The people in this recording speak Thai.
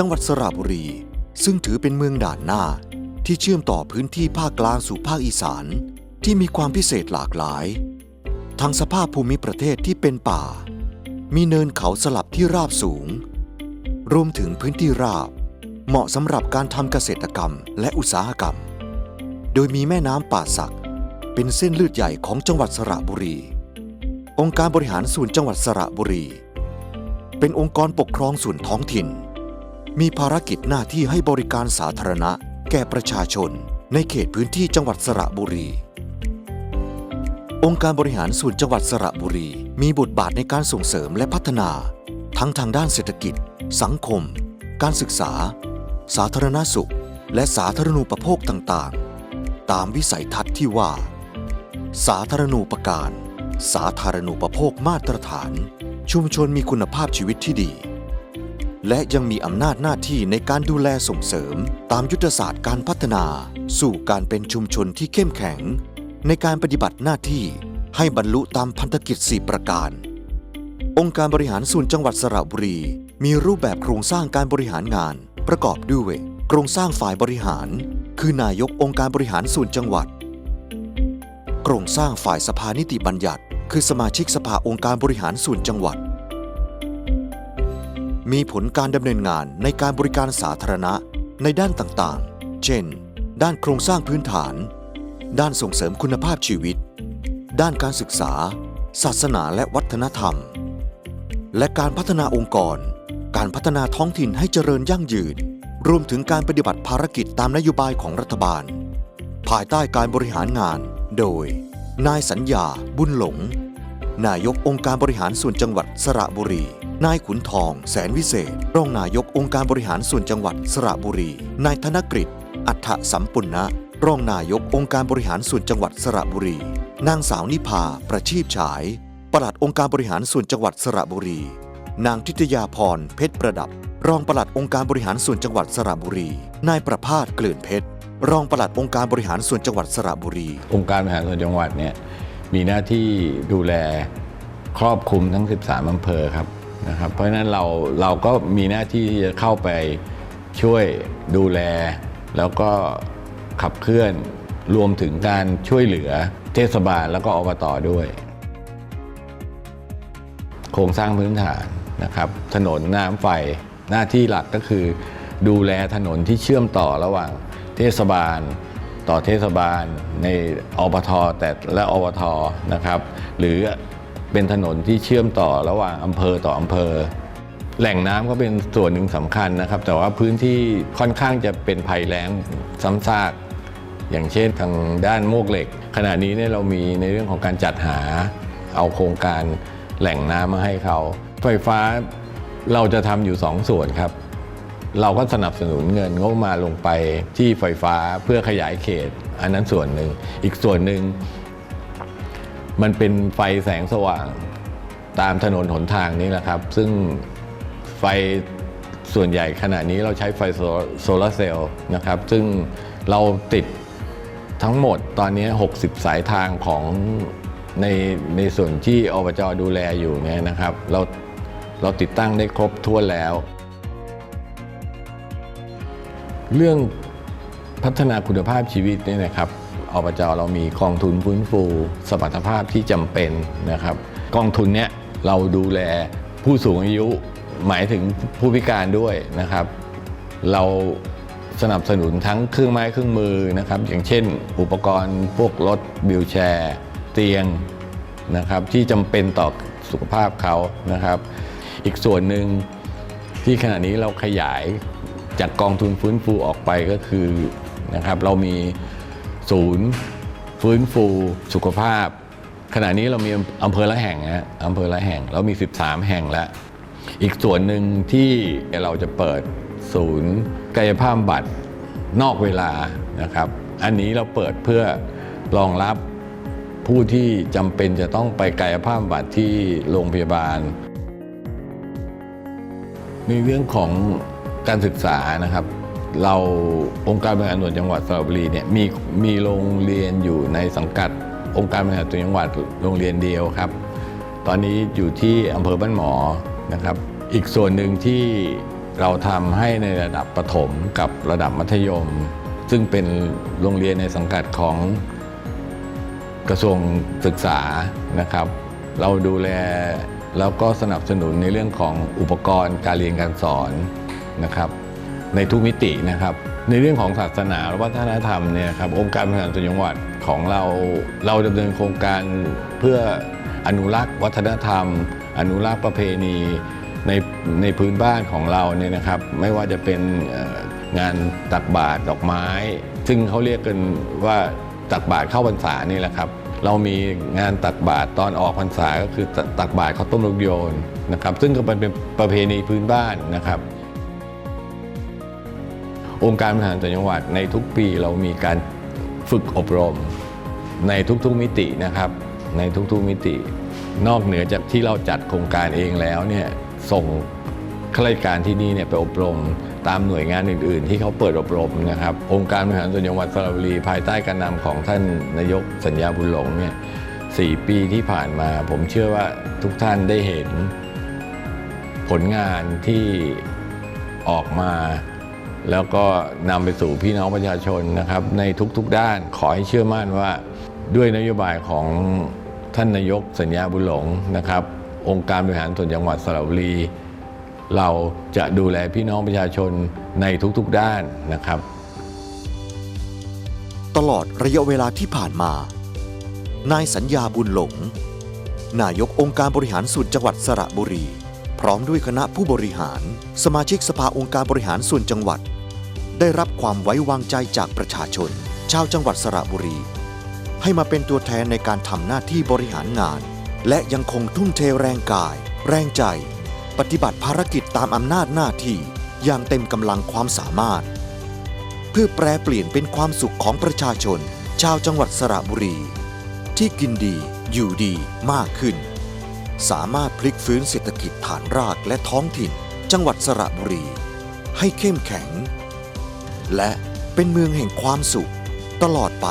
จังหวัดสระบุรี ซึ่งถือเป็นเมืองด่านหน้า ที่เชื่อมต่อพื้นที่ภาคกลางสู่ภาคอีสาน ที่มีความพิเศษหลากหลายทั้งสภาพภูมิประเทศที่เป็นป่า มีเนินเขาสลับที่ราบสูง รวมถึงพื้นที่ราบ เหมาะสำหรับการทำเกษตรกรรมและอุตสาหกรรม โดยมีแม่น้ำป่าสัก เป็นเส้นเลือดใหญ่ของจังหวัดสระบุรี องค์การบริหารส่วนจังหวัดสระบุรี เป็นองค์กรปกครองส่วนท้องถิ่น มีภารกิจหน้าที่ให้บริการสาธารณะ แก่ประชาชน ในเขตพื้นที่จังหวัดสระบุรี องค์การบริหารส่วนจังหวัดสระบุรี มีบทบาทในการส่งเสริมและพัฒนา ทั้งทางด้านเศรษฐกิจ สังคม การศึกษา สาธารณสุข และสาธารณูปโภคต่างๆ ตามวิสัยทัศน์ที่ว่า สาธารณูปการ สาธารณูปโภคมาตรฐาน ชุมชนมีคุณภาพชีวิตที่ดี และยังมีอำนาจหน้าที่ในการดูแลส่งเสริม ตามยุทธศาสตร์การพัฒนา สู่การเป็นชุมชนที่เข้มแข็ง ในการปฏิบัติหน้าที่ให้บรรลุตามพันธกิจ 4 ประการ องค์การบริหารส่วนจังหวัดสระบุรี มีรูปแบบโครงสร้างการบริหารงาน ประกอบด้วย โครงสร้างฝ่ายบริหาร คือนายกองค์การบริหารส่วนจังหวัด โครงสร้างฝ่ายสภานิติบัญญัติ คือสมาชิกสภาองค์การบริหารส่วนจังหวัด มีผลการดำเนินงานในการบริการสาธารณะในด้านต่างๆ เช่น ด้านโครงสร้างพื้นฐาน ด้านส่งเสริมคุณภาพชีวิต ด้านการศึกษา ศาสนาและวัฒนธรรม และการพัฒนาองค์กร การพัฒนาท้องถิ่นให้เจริญยั่งยืน รวมถึงการปฏิบัติภารกิจตามนโยบายของรัฐบาล ภายใต้การบริหารงาน โดย นายสัญญา บุญหลง นายกองค์การบริหารส่วนจังหวัดสระบุรี นายขุนทอง แสนวิเศษ รองนายกองค์การบริหารส่วนจังหวัดสระบุรี นายธนกฤษ อัฏฐสัมปุณณะรองนายกองค์การบริหารส่วนจังหวัดสระบุรี นางสาวนิพา ประชีพฉาย ปลัดองค์การบริหารส่วนจังหวัดสระบุรี นางทิตยาพร เพชรประดับ รองปลัดองค์การบริหารส่วนจังหวัดสระบุรี นายประภาสเกลื่อนเพชร รองปลัดองค์การบริหารส่วนจังหวัดสระบุรี องค์การบริหารส่วนจังหวัดเนี่ยมีหน้าที่ดูแลครอบคลุมทั้ง 13อำเภอครับ นะครับเพราะฉะนั้นเราเราก็มีหน้าที่ที่จะเข้าไปช่วยดูแล แล้วก็ขับเคลื่อนรวมถึงการช่วยเหลือเทศบาลแล้วก็อบตด้วย โครงสร้างพื้นฐานนะครับ ถนนน้ำไฟหน้าที่หลักก็คือ ดูแลถนนที่เชื่อมต่อระหว่างเทศบาล ต่อเทศบาลในอบทแต่และอบทนะครับ หรือ เป็นถนนที่เชื่อมต่อระหว่างอำเภอต่ออำเภอ แหล่งน้ำก็เป็นส่วนหนึ่งสำคัญนะครับ แต่ว่าพื้นที่ค่อนข้างจะเป็นภัยแล้งซ้ำซาก อย่างเช่นทางด้านโมกเหล็ก ขณะนี้เนี่ยเรามีในเรื่องของการจัดหาเอาโครงการแหล่งน้ำมาให้เขา ไฟฟ้าเราจะทำอยู่สองส่วนครับ เราก็สนับสนุนเงินงบมาลงไปที่ไฟฟ้าเพื่อขยายเขต อันนั้นส่วนหนึ่งอีกส่วนหนึ่ง มันเป็นไฟแสงสว่างตามถนนหนทางนี้แหละครับ ซึ่งไฟส่วนใหญ่ขณะนี้เราใช้ไฟโซโซลาร์เซลล์นะครับ ซึ่งเราติดทั้งหมดตอนนี้ 60 สายทางของในในส่วนที่อบจดูแลอยู่เนี่ยนะครับ เราเราติดตั้งได้ครบถ้วแล้ว เรื่องพัฒนาคุณภาพชีวิตเนี่ยนะครับ อบจเรามีกองทุนฟื้นฟู สมรรถภาพที่จำเป็นนะครับ กองทุนเนี้ยเราดูแลผู้สูงอายุหมายถึงผู้พิการด้วยนะครับ เราสนับสนุนทั้งเครื่องไม้เครื่องมือนะครับ อย่างเช่น อุปกรณ์พวกรถบิลแชร์ เตียงนะครับ ที่จำเป็นต่อสุขภาพเขานะครับ อีกส่วนหนึ่งที่ขณะนี้เราขยายจากกองทุนฟื้นฟูออกไปก็คือนะครับ เรามี ศูนย์ ฟื้นฟูสุขภาพ ขณะนี้เรามีอำเภอละแห่งนะอำเภอละแห่งเรามี 13 แห่งแล้ว อีกส่วนหนึ่งที่เราจะเปิดศูนย์กายภาพบำบัดนอกเวลานะครับ อันนี้เราเปิดเพื่อรองรับผู้ที่จำเป็นจะต้องไปกายภาพบำบัดที่โรงพยาบาล ในเรื่องของการศึกษานะครับ เราองค์การบริหารส่วนจังหวัดสระบุรีเนี่ยมีมีโรงเรียนอยู่ในสังกัด องค์การบริหารส่วนจังหวัดโรงเรียนเดียวครับ ตอนนี้อยู่ที่อำเภอบ้านหมอนะครับ อีกส่วนหนึ่งที่เราทำให้ในระดับประถมกับระดับมัธยม ซึ่งเป็นโรงเรียนในสังกัดของกระทรวงศึกษานะครับ เราดูแลแล้วก็สนับสนุนในเรื่องของอุปกรณ์การเรียนการสอนนะครับ ในทุกมิตินะครับ ในเรื่องของศาสนาและวัฒนธรรมเนี่ยครับองค์การบริหารส่วนจังหวัดของเราเราดำเนินโครงการเพื่ออนุรักษ์วัฒนธรรม อนุรักษ์ประเพณีในในพื้นบ้านของเราเนี่ยนะครับ ไม่ว่าจะเป็นงานตักบาตรดอกไม้ ซึ่งเขาเรียกกันว่าตักบาตรเข้าพรรษานี่แหละครับเรามีงานตักบาตรตอนออกพรรษาก็คือตตักบาตรข้าวต้มลูกโยนนะครับ ซึ่งก็เป็นประเพณีพื้นบ้านนะครับ องค์การบริหารส่วนจังหวัดในทุกปีเรามีการฝึกอบรม ในทุกๆมิตินะครับในทุกๆมิติ นอกเหนือจากที่เราจัดโครงการเองแล้วเนี่ยส่งข้าราชการที่นี่เนี่ยไปอบรมตามหน่วยงานอื่น ๆ ที่เขาเปิดอบรมนะครับ องค์การบริหารส่วนจังหวัดสระบุรีภายใต้การนำของท่านนายกสัญญาบุญหลงเนี่ยสี่ปีที่ผ่านมา ผมเชื่อว่าทุกท่านได้เห็นผลงานที่ออกมา แล้วก็นำไปสู่พี่น้องประชาชนนะครับ ในทุกๆด้านขอให้เชื่อมั่นว่า ด้วยนโยบายของท่านนายกสัญญาบุญหลงนะครับ องค์การบริหารส่วนจังหวัดสระบุรี เราจะดูแลพี่น้องประชาชนในทุกๆด้านนะครับ ตลอดระยะเวลาที่ผ่านมา นายสัญญาบุญหลง นายกองค์การบริหารส่วนจังหวัดสระบุรีพร้อมด้วยคณะผู้บริหาร สมาชิกสภาองค์การบริหารส่วนจังหวัด ได้รับความไว้วางใจจากประชาชน ชาวจังหวัดสระบุรี ให้มาเป็นตัวแทนในการทำหน้าที่บริหารงาน และยังคงทุ่มเทแรงกาย แรงใจ ปฏิบัติภารกิจตามอำนาจหน้าที่อย่างเต็มกำลังความสามารถ เพื่อแปลเปลี่ยนเป็นความสุขของประชาชน ชาวจังหวัดสระบุรี ที่กินดี อยู่ดีมากขึ้น สามารถพลิกฟื้นเศรษฐกิจฐานรากและท้องถิ่น จังหวัดสระบุรี ให้เข้มแข็ง และเป็นเมืองแห่งความสุขตลอดไป